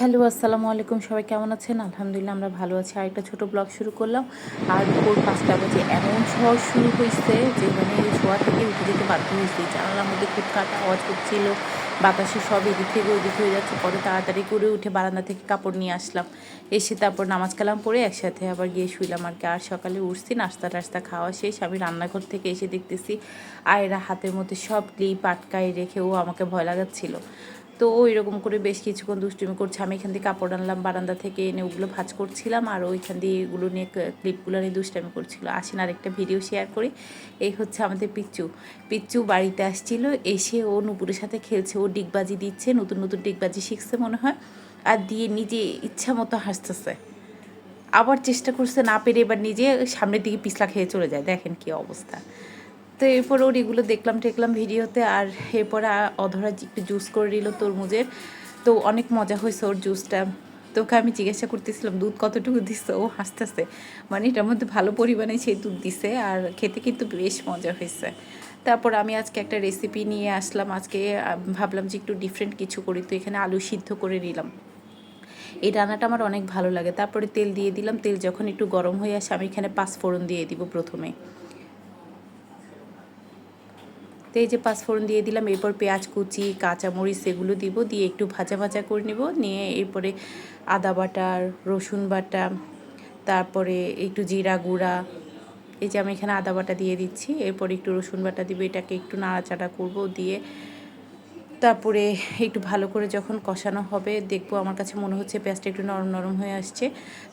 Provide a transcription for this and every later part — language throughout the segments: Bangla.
হ্যালো, আসসালামু আলাইকুম। সবাই কেমন আছেন? আলহামদুলিল্লাহ, আমরা ভালো আছি। আর একটা ছোটো ব্লগ শুরু করলাম। আর ভোর পাঁচটা বাজে। এমন ঝড় শুরু হয়েছে যে মানে শোয়া থেকে উঠে যেতে বাধ্য হয়েছে। জানালার মধ্যে খুব কাটা আওয়াজ করছিল বাতাসে সব এদিক থেকে ওইদিক হয়ে যাচ্ছে। পরে তাড়াতাড়ি করে উঠে বারান্দা থেকে কাপড় নিয়ে আসলাম। এসে তারপর নামাজ কালাম পরে একসাথে আবার গিয়ে শুইলাম আর কি। আর সকালে উঠছি, নাস্তা টাস্তা খাওয়া শেষ। আমি রান্নাঘর থেকে এসে দেখতেছি, আয়রা হাতের মধ্যে সব ক্লিপ আটকায় রেখে ও আমাকে ভয় লাগাচ্ছিল। তো এরকম করে বেশ কিছুক্ষণ দুষ্টুমি করছে। আমি এখান থেকে কাপড় আনলাম, বারান্দা থেকে এনে ওগুলো ভাজ করছিলাম আর ওইখান দিয়ে এগুলো নিয়ে ক্লিপগুলো নিয়ে দুষ্টামি করছিল। আসেন আর একটা ভিডিও শেয়ার করি। এই হচ্ছে আমাদের পিচ্চু। পিচ্চু বাড়িতে আসছিল, এসে ও নুপুরের সাথে খেলছে। ও ডিগবাজি দিচ্ছে, নতুন নতুন ডিগবাজি শিখছে মনে হয়। আর দিয়ে নিজে ইচ্ছা মতো হাসতেছে। আবার চেষ্টা করছে না পেরে এবার নিজে সামনের দিকে পিছলা খেয়ে চলে যায়। দেখেন কি অবস্থা। তো এরপরে ওর এগুলো দেখলাম টেকলাম ভিডিওতে আর এরপরে অধরা একটু জুস করে দিল তরমুজের। তো অনেক মজা হয়েছে ওর জুসটা তোকে আমি জিজ্ঞাসা করতেছিলাম, দুধ কতটুকু দিছে? ও হাসতেছে। মানে এটার মধ্যে ভালো পরিমাণে সেই দুধ দিছে আর খেতে কিন্তু বেশ মজা হয়েছে। তারপর আমি আজকে একটা রেসিপি নিয়ে আসলাম। আজকে ভাবলাম যে একটু ডিফারেন্ট কিছু করি। তো এখানে আলু সিদ্ধ করে নিলাম। এই রান্নাটা আমার অনেক ভালো লাগে। তারপরে তেল দিয়ে দিলাম। তেল যখন একটু গরম হয়ে আসে, আমি এখানে পাঁচ ফোড়ন দিয়ে দিব প্রথমে। তো এই যে পাঁচফোড়ন দিয়ে দিলাম, এরপর পেঁয়াজ কুচি, কাঁচামরিচ এগুলো দিব, দিয়ে একটু ভাজা ভাজা করে নেব, নিয়ে এরপরে আদা বাটা, রসুন বাটা, তারপরে একটু জিরা গুঁড়া, এই যে আমি এখানে আদা বাটা দিয়ে দিচ্ছি, এরপর একটু রসুন বাটা দিব, এটাকে একটু নাড়াচাড়া করব দিয়ে তারপরে একটু ভালো করে যখন কষানো হবে, দেখব আমার কাছে মনে হচ্ছে পেঁয়াজটা একটু নরম নরম হয়ে আসছে,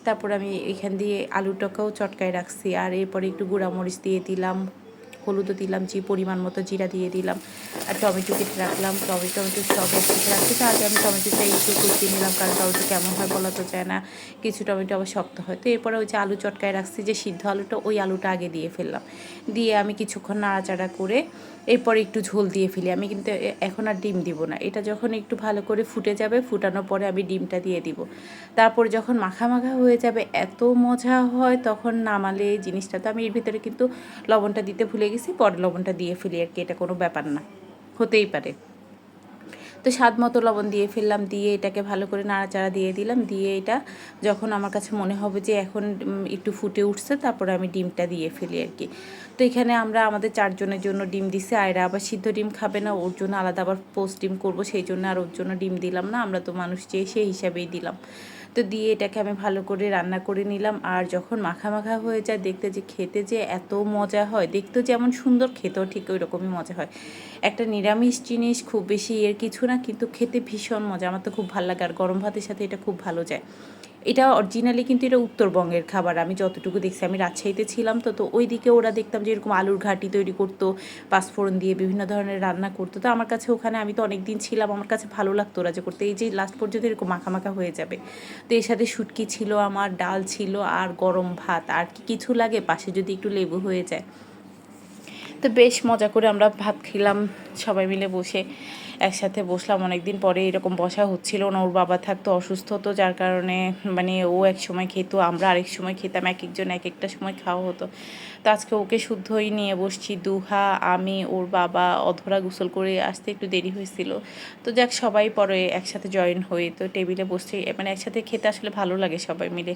তারপর আমি এখান দিয়ে আলুটাকেও চটকায় রাখছি, আর এরপরে একটু গুঁড়ামরিচ দিয়ে দিলাম হলুদও দিলাম, যে পরিমাণ মতো জিরা দিয়ে দিলাম। আর টমেটো কেটে রাখলাম। টমেটো টমেটো সব কেটে রাখছি। তো আগে আমি টমেটোটা একটু কষিয়ে নিলাম, কারণ টমেটো কেমন হয় বলা তো যায় না। কিছু টমেটো আবার শক্ত হয়। তো এরপরে ওই যে আলু চটকায় রাখছি, যে সিদ্ধ আলুটা, ওই আলুটা আগে দিয়ে ফেললাম। দিয়ে আমি কিছুক্ষণ নাড়াচাড়া করে এরপরে একটু ঝোল দিয়ে ফেলি। আমি কিন্তু এখন আর ডিম দিব না। এটা যখন একটু ভালো করে ফুটে যাবে, ফুটানোর পরে আমি ডিমটা দিয়ে দিব। তারপর যখন মাখা মাখা হয়ে যাবে, এত মজা হয়, তখন নামালে জিনিসটা। তো আমি এর ভিতরে কিন্তু লবণটা দিতে ভুলে গেছি। পরে লবণটা দিয়ে ফেলি আর কি, এটা কোনো ব্যাপার না। হতেই পারে। তো স্বাদ মতো লবণ দিয়ে ফেললাম, দিয়ে এটাকে ভালো করে নাড়াচাড়া দিয়ে দিলাম, দিয়ে এটা যখন আমার কাছে মনে হবে যে এখন একটু ফুটে উঠছে, তারপরে আমি ডিমটা দিয়ে ফেলি আর কি। তো এখানে আমরা আমাদের চারজনের জন্য ডিম দিছি, আয়রা আবার সিদ্ধ ডিম খাবে না, ওর জন্য আলাদা আবার পোস্ট ডিম করব, সেই জন্য আর ওর জন্য ডিম দিলাম না, আমরা তো মানুষ চেয়ে সেই হিসাবেই দিলাম। তো দিয়ে এটাকে আমি ভালো করে রান্না করে নিলাম। আর যখন মাখা মাখা হয়ে যায়, দেখতে যে খেতে যে এত মজা হয়, দেখতেও যেমন সুন্দর, খেতেও ঠিক ওই রকমই মজা হয়। একটা নিরামিষ জিনিস খুব বেশি এর কিছু না, কিন্তু খেতে ভীষণ মজা। আমার তো খুব ভালো লাগে, আর গরম ভাতের সাথে এটা খুব ভালো যায়। এটা অরিজিনালি কিন্তু এটা উত্তরবঙ্গের খাবার। আমি যতটুকু দেখছি, আমি রাজশাহীতে ছিলাম তো তো ওই দিকে ওরা দেখতাম যে এরকম আলুর ঘাটি তৈরি করতো, পাঁচফোড়ন দিয়ে বিভিন্ন ধরনের রান্না করতো। তো আমার কাছে ওখানে আমি তো অনেক দিন ছিলাম, আমার কাছে ভালো লাগতো ওরা যে করতে। এই যে লাস্ট পর্যন্ত এরকম মাখা মাখা হয়ে যাবে। তো এর সাথে শুটকি ছিল, আমার ডাল ছিল আর গরম ভাত। আর কি কিছু লাগে? পাশে যদি একটু লেবু হয়ে যায়। তো বেশ মজা করে আমরা ভাত খেলাম, সবাই মিলে বসে একসাথে বসলাম। অনেক দিন পরে এরকম বসা হচ্ছিল না, ওর বাবা থাকতো অসুস্থ হতো যার কারণে মানে ও এক সময় খেত, আমরা আরেক সময় খেতাম, এক একজন এক একটা সময় খাওয়া হতো। তো আজকে ওকে শুদ্ধই নিয়ে বসছি, দুহা, আমি, ওর বাবা, অধরা গোসল করে আসতে একটু দেরি হয়েছিল। তো যাক, সবাই পরে একসাথে জয়েন হয়ে তো টেবিলে বসছে মানে একসাথে খেতে আসলে ভালো লাগে সবাই মিলে।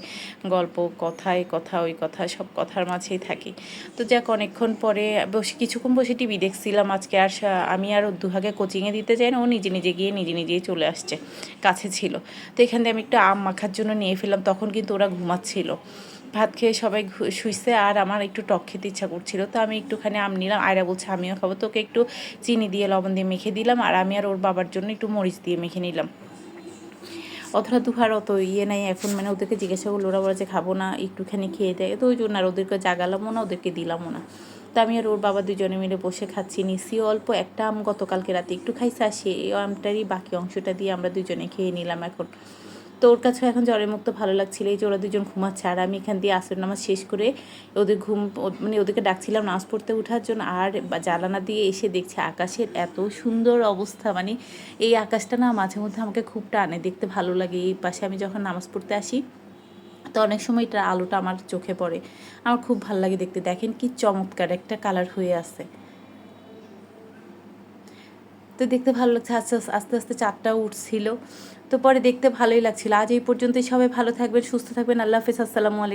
গল্প, কথায় কথা, ওই কথা, সব কথার মাঝেই থাকি। তো যাক, অনেকক্ষণ পরে বসে কিছুক্ষণ বসে টিভি দেখছিলাম। আজকে আর আমি আর দুহাকে কোচিংয়ে দিতে যাই না ও নিজে নিজে গিয়ে নিজে নিজেই চলে আসছে, কাছে ছিল। তো এখান থেকে আমি একটু আম মাখার জন্য নিয়ে ফেললাম, তখন কিন্তু ওরা ঘুমাচ্ছিল। ভাত খেয়ে সবাই শুইছে আর আমার একটু টক খেতে ইচ্ছা করছিল। তো আমি একটুখানি আম নিলাম, আয়রা বলছে, আমিও খাব। তোকে একটু চিনি দিয়ে লবণ দিয়ে মেখে দিলাম আর আমি আর ওর বাবার জন্য একটু মরিচ দিয়ে মেখে নিলাম। অথবা দুহার অত ইয়ে নাই, এখন মানে ওদেরকে জিজ্ঞাসা করল, ওরা বলে যে খাব না, একটুখানি খেয়ে দেয়। তো ওই জন্য আর ওদেরকে জাগালামও না, ওদেরকে দিলামও না। তো আমি আর ওর বাবা দুজনে মিলে বসে খাচ্ছি নিসিও অল্প একটা আম গতকালকে রাতে। একটু খাইছে আসি এই আমটারই বাকি অংশটা দিয়ে আমরা দুজনে খেয়ে নিলাম এখন। তো ওর কাছে এখন জ্বরের মুক্ত ভালো লাগছিল, এই যে ওরা দুজন ঘুমাচ্ছে, আর আমি এখান দিয়ে আসর নামাজ শেষ করে ওদের ঘুম মানে ওদেরকে ডাকছিলাম নামাজ পড়তে ওঠার জন্য, আর জ্বালানা দিয়ে এসে দেখছে আকাশের এত সুন্দর অবস্থা। মানে এই আকাশটা না মাঝে মধ্যে আমাকে খুব টানে, দেখতে ভালো লাগে। এই পাশে আমি যখন নামাজ পড়তে আসি তো অনেক সময় এটা আলোটা আমার চোখে পড়ে। আমার খুব ভালো লাগে দেখতে। দেখেন কি চমৎকার একটা কালার হয়ে আছে। তো দেখতে ভালো লাগছে, আস্তে আস্তে আস্তে আস্তে চারটাও উঠছিল। তো পরে দেখতে ভালোই লাগছিল। আজ এই পর্যন্তই সবাই ভালো থাকবেন, সুস্থ থাকবেন। আল্লাহ হাফিজ, আসসালামু আলাইকুম।